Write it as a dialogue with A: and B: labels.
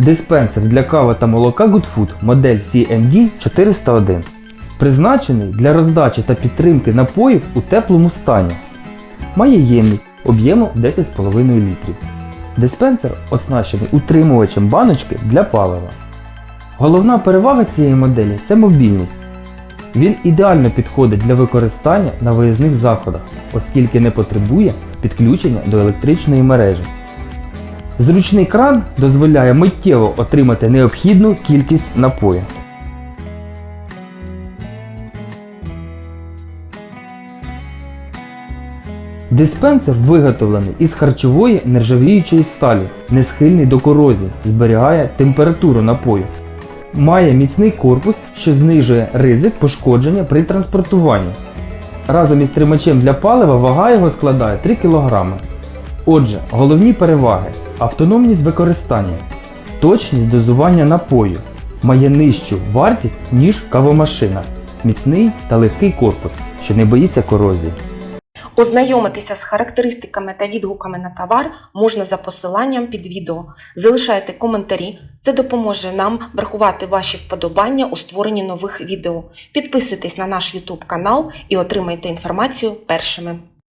A: Диспенсер для кави та молока Good Food модель CMD 401. Призначений для роздачі та підтримки напоїв у теплому стані. Має ємність об'ємом 10,5 літрів. Диспенсер оснащений утримувачем баночки для палива. Головна перевага цієї моделі це мобільність. Він ідеально підходить для використання на виїзних заходах, оскільки не потребує підключення до електричної мережі. Зручний кран дозволяє миттєво отримати необхідну кількість напою. Диспенсер виготовлений із харчової нержавіючої сталі, не схильний до корозії, зберігає температуру напою. Має міцний корпус, що знижує ризик пошкодження при транспортуванні. Разом із тримачем для палива вага його складає 3 кг. Отже, головні переваги: автономність використання, точність дозування напою, має нижчу вартість, ніж кавомашина, міцний та легкий корпус, що не боїться корозії.
B: Ознайомитися з характеристиками та відгуками на товар можна за посиланням під відео. Залишайте коментарі, це допоможе нам врахувати ваші вподобання у створенні нових відео. Підписуйтесь на наш YouTube канал і отримайте інформацію першими.